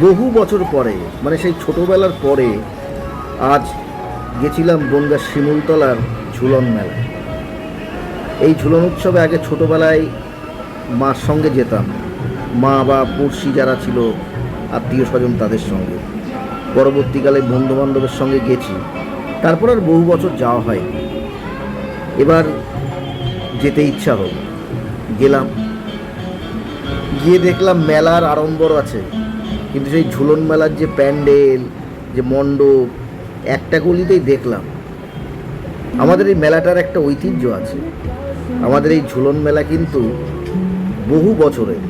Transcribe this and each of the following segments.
বহু বছর পরে মানে সেই ছোটোবেলার পরে, আজ গেছিলাম বনগা শিমুলতলার ঝুলন মেলায়। এই ঝুলন উৎসবে আগে ছোটোবেলায় মার সঙ্গে যেতাম। মা বা পড়শি যারা ছিল, আত্মীয় স্বজন তাদের সঙ্গে। পরবর্তীকালে বন্ধু বান্ধবের সঙ্গে গেছি। তারপর আর বহু বছর যাওয়া হয় এবার যেতে ইচ্ছা হল। গেলাম। গিয়ে দেখলাম মেলার আড়ম্বর আছে। কিন্তু সেই ঝুলন মেলার যে প্যান্ডেল, যে মণ্ডপ, একটা গলিতেই দেখলাম। আমাদের এই মেলাটার একটা ঐতিহ্য আছে। আমাদের এই ঝুলন মেলা কিন্তু বহু বছরের।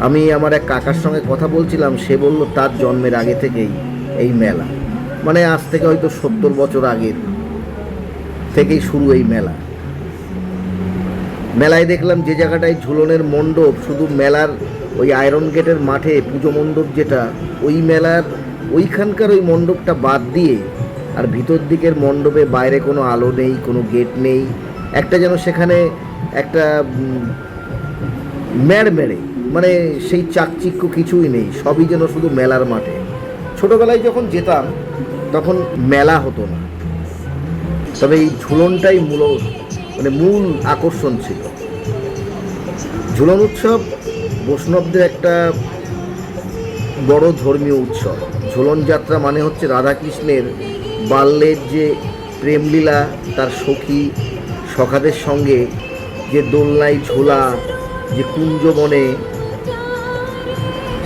আমি আমার এক কাকার সঙ্গে কথা বলছিলাম, সে বলল, তার জন্মের আগে থেকেই এই মেলা। মানে আজ থেকে হয়তো সত্তর বছর আগের থেকেই শুরু এই মেলা। মেলায় দেখলাম যে জায়গাটায় ঝুলনের মণ্ডপ শুধু মেলার ওই আয়রন গেটের মাঠে পুজো মণ্ডপ যেটা ওই মেলার ওইখানকার ওই মণ্ডপটা বাদ দিয়ে আর ভিতর দিকের মণ্ডপে বাইরে কোনো আলো নেই কোনো গেট নেই। একটা যেন সেখানে একটা উম, মেড় মেড়ে মানে সেই চাকচিক্য কিছুই নেই সবই যেন শুধু মেলার মাঠে। ছোটোবেলায় যখন যেতাম তখন মেলা হতো না। তবে এই ঝুলনটাই মূল মানে মূল আকর্ষণ ছিল। ঝুলন উৎসব বৈষ্ণবদের একটা বড় ধর্মীয় উৎসব। ঝুলন যাত্রা মানে হচ্ছে রাধাকৃষ্ণের বাল্যের যে প্রেমলীলা, তার সখী সখাদের সঙ্গে যে দোলনায় ঝোলা, যে কুঞ্জ কুঞ্জবনে,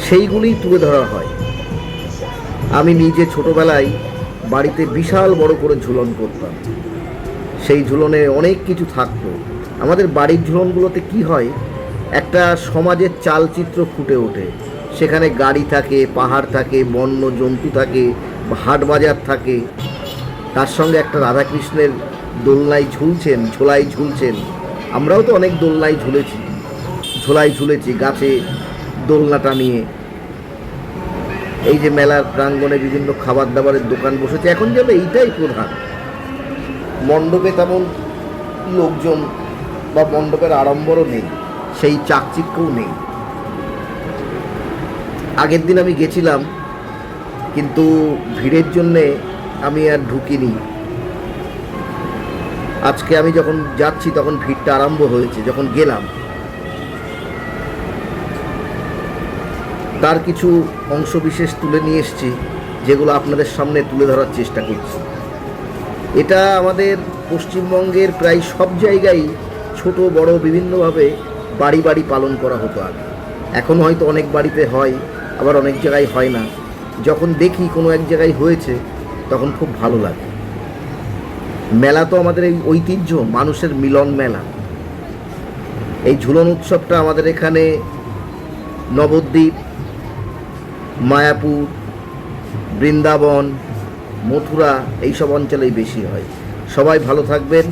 সেইগুলিই তুলে ধরা হয়। আমি নিজে ছোটবেলায় বাড়িতে বিশাল বড় করে ঝুলন করতাম। সেই ঝুলনে অনেক কিছু থাকতো। আমাদের বাড়ির ঝুলনগুলোতে কি হয়, একটা সমাজের চালচিত্র ফুটে ওঠে। সেখানে গাড়ি থাকে, পাহাড় থাকে বন্য জন্তু থাকে, হাট বাজার থাকে। তার সঙ্গে একটা রাধাকৃষ্ণের দোলনায় ঝুলছেন, ঝোলায় ঝুলছেন। আমরাও তো অনেক দোলনায় ঝুলেছি, ঝোলায় ঝুলেছি গাছে দোলনা টানিয়ে এই যে মেলার প্রাঙ্গণে বিভিন্ন খাবার দাবারের দোকান বসেছে, এখন যেন এইটাই প্রধান। মণ্ডপে তেমন লোকজন বা মণ্ডপের আড়ম্বরও নেই, সেই চাকচিক্যও নেই। আগের দিন আমি গেছিলাম, কিন্তু ভিড়ের জন্যে আমি আর ঢুকিনি। আজকে আমি যখন যাচ্ছি, তখন ভিড়টা আরম্ভ হয়েছে, যখন গেলাম। তার কিছু অংশবিশেষ তুলে নিয়ে এসেছি, যেগুলো আপনাদের সামনে তুলে ধরার চেষ্টা করছি। এটা আমাদের পশ্চিমবঙ্গের প্রায় সব জায়গায় ছোট, বড়, বিভিন্নভাবে বাড়ি বাড়ি পালন করা হতো আগে। এখন হয়তো অনেক বাড়িতে হয়, আবার অনেক জায়গায় হয় না। যখন দেখি কোনো এক জায়গায় হয়েছে, তখন খুব ভালো লাগে। মেলা তো আমাদের এই ঐতিহ্য, মানুষের মিলন মেলা। এই ঝুলন উৎসবটা আমাদের এখানে নবদ্বীপ, মায়াপুর, বৃন্দাবন মথুরা এইসব অঞ্চলেই বেশি হয়। সবাই ভালো থাকবেন।